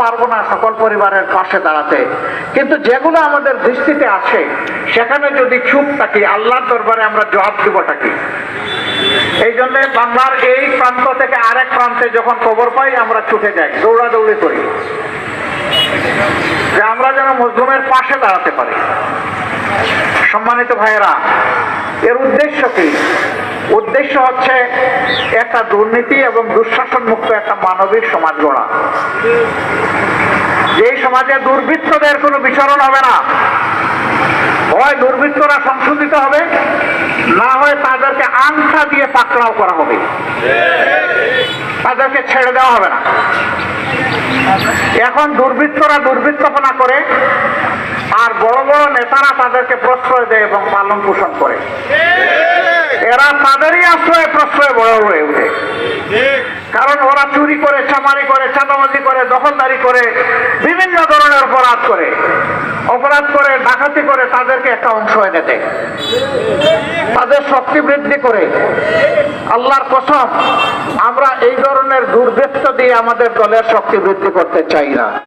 পারব না সকল পরিবারের পাশে দাঁড়াতে। কিন্তু যেগুলো আমাদের দৃষ্টিতে আছে, সেখানে যদি চুপ থাকি, আল্লাহর দরবারে আমরা জবাব দেবটা কি? এই জন্য বাংলার এই প্রান্ত থেকে আরেক প্রান্তে যখন খবর পাই, আমরা ছুটে যাই, দৌড়াদৌড়ি করি। যে আমরা যেন মজলুমের পাশে দাঁড়াতে পারি। সম্মানিত ভাইয়েরা, এর উদ্দেশ্য কি? উদ্দেশ্য হচ্ছে একটা দুর্নীতি এবং দুঃশাসন মুক্ত একটা মানবিক সমাজ গড়া। যেই সমাজে দুর্বৃত্তদের কোনো বিচরণ হবে না, হয় দুর্বৃত্তরা সংশোধিত হবে, না হয় তাদেরকে আংটা দিয়ে পাকড়াও করা হবে। তাদেরকে ছেড়ে দেওয়া হবে না। এখন দুর্বৃত্তরা দুর্বৃত্তপনা করে, আর বড় বড় নেতারা তাদেরকে প্রশ্রয় দেয় এবং পালন পোষণ করে। এরা তাদেরই আশ্রয়ে প্রশ্রয় বড় হয়ে ওঠে। কারণ ওরা চুরি করে চামারি করে চাঁদাবাজি করে দখলদারি করে বিভিন্ন ধরনের অপরাধ করে। অপরাধ করে ডাকাতি করে তাদেরকে একটা অংশ এনে দেয়। তাদের শক্তি বৃদ্ধি করে। আল্লাহর কসম আমরা এই ধরনের দুর্বৃত্ত দিয়ে আমাদের দলের শক্তি বৃদ্ধি করতে চাই না।